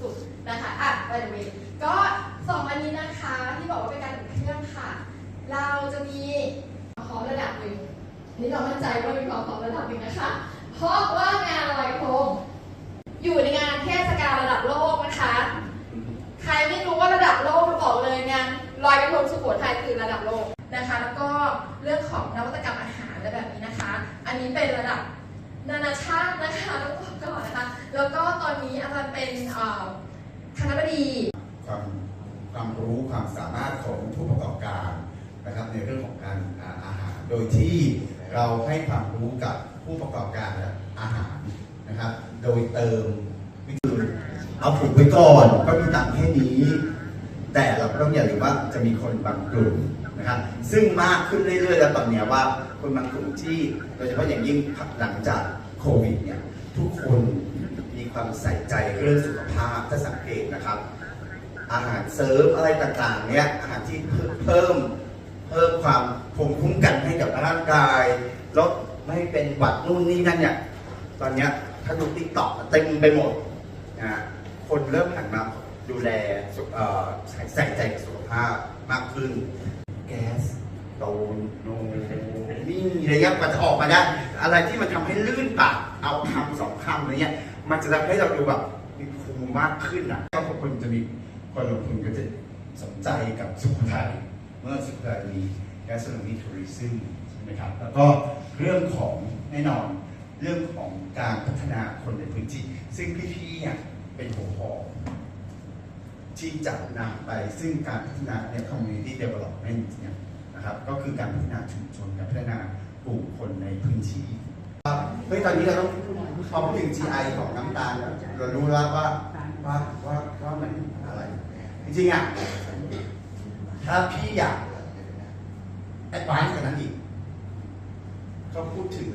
สุดๆนะคะอะไปเดวีก็สองอันนี้นะคะที่บอกว่าเป็นการอุ่นเครื่องค่ะ เราจะมีพร้อมระดับหนึ่งนี่เรามั่นใจว่ามีความพร้อมระดับหนึ่งนะคะ เพราะว่างานลอยกระทงอยู่ในงานเทศกาลระดับโลกนะคะ ใครไม่รู้ว่าระดับโลกบอกเลยงานลอยกระทงสุโขทัยคือระดับโลกนะคะ แล้วก็เรื่องของนวัตกรรมอาหารและแบบนี้นะคะ อันนี้เป็นระดับ นานาชาตินะคะต้องบอกก่อนนะคะ แล้วก็ตอนนี้อาจารย์เป็นคณะบดีความความรู้ความสามารถของผู้ประกอบการนะครับในเรื่องของการอาหาร โดยที่เราให้ความรู้กับผู้ประกอบการอาหารนะครับ โดยเติมวิธีเอาผูกไว้ก่อนก็มีตังแค่นี้ แต่เราก็ต้องอย่าลืมว่าจะมีคนบางกลุ่มนะครับซึ่งมากขึ้นเรื่อยๆ แล้วตอนนี้ว่าคนบางกลุ่มที่โดยเฉพาะอย่างยิ่งหลังจากโควิดเนี่ยทุกคนมีความใส่ใจเรื่องสุขภาพถ้าสังเกตนะครับ อาหารเสริมอะไรต่างๆเนี่ยอาหารที่เพิ่มเพิ่มความภูมิคุ้มกันให้กับร่างกายลดไม่ให้เป็นหวัดนู่นนี่นั่นเนี่ยตอนนี้ถ้าดูติ๊กต็อกเต็มไปหมดนะฮะคนเริ่มหันมา ดูแลใส่ใจกับสุขภาพมากขึ้น แก๊สโตนโนนี่อะไรเงี้ยมันจะออกมาได้อะไรที่มันทำให้ลื่นปากเอาคำสองคำอะไรเงี้ยมันจะทำให้เราดูแบบมีภูมิมากขึ้นอะก็คนจะมีคนลงทุนก็จะสนใจกับสุขทัยเมื่อสุขทัยมี gastronomy tourism ใช่ไหมครับ แล้วก็เรื่องของแน่นอนเรื่องของการพัฒนาคนในพื้นที่ ซึ่งพี่ๆเนี่ยเป็นหัวหอก ที่จะนำไปซึ่งการพัฒนาใน community development เนี่ยนะครับก็คือการพัฒนาชุมชนการพัฒนากลุ่มคนในพื้นที่เฮ้ยตอนนี้เราต้องพอพูดถึง GI ของน้ำตาลเนี่ยเรารู้แล้วว่าว่าว่าว่ามันอะไร จริงๆอะถ้าพี่อยากแอดวานซ์กว่านั้นอีกก็พูดถึง